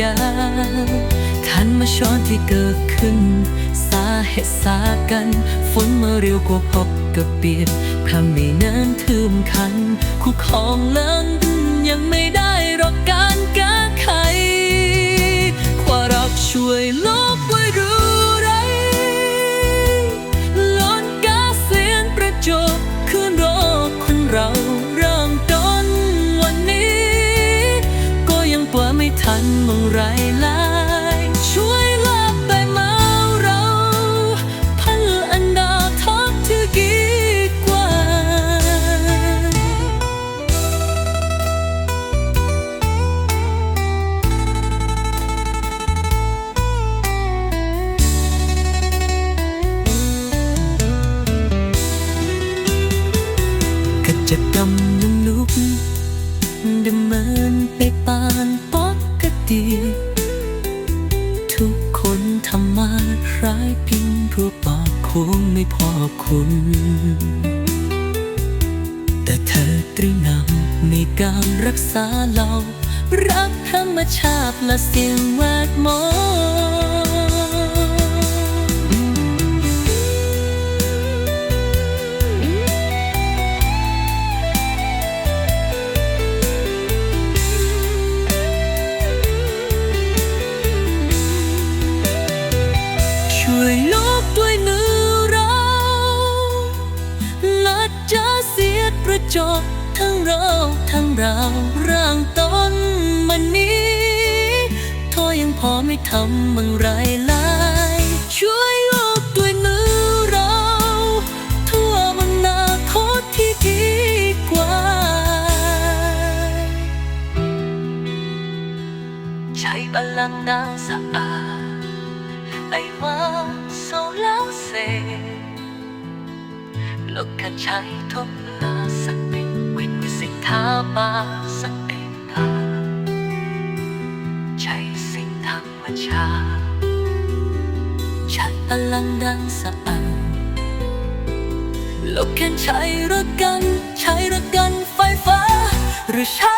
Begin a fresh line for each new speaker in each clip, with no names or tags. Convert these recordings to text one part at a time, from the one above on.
ยาคันมาช้อนที่เกิดขึ้น สาเหตุสากัน ฝนมาเร็วกว่าพบกับเปียกพระมีนั้นทืมคันคู่ของเลิงดึง ม่ทันมองไรลายช่วยลบไปมาเราพันอันดาทักที่ดีกว่า กิจกรรมนุ่มลุกดำเนินไปปาน ดี ทุกคนทำมาร้ายเพิงเพราะปากคงไม่พอคุณ แต่เธอตรีนำในการรักษาเรา รักธรรมชาติและสิ่งแวดล้อ ช่วยลบด้วยมือเราและจะเสียดประจบทั้งเราทั้งเราร่างต้นมันนี้ทอยังพอไม่ทำมังไรลายช่วยลบด้วยมือเราทั่วมันนาคตที่ดีกว่า ใช้พลังนางสะอาดไอ้ว่า โซแล้วเซโลกกระใช้ทุกนาสักเป็นวินสิทธามาสักเองทาใช้สิ่งธรรมชาติใช้พลังดังสะอาดโลกแค่ใช้รักกันใช้รักกันไฟฟ้าหรือใช้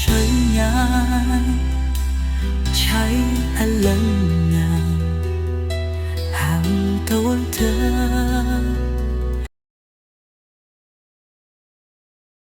生涯，ใช้อลังงานห่าตัวเธอ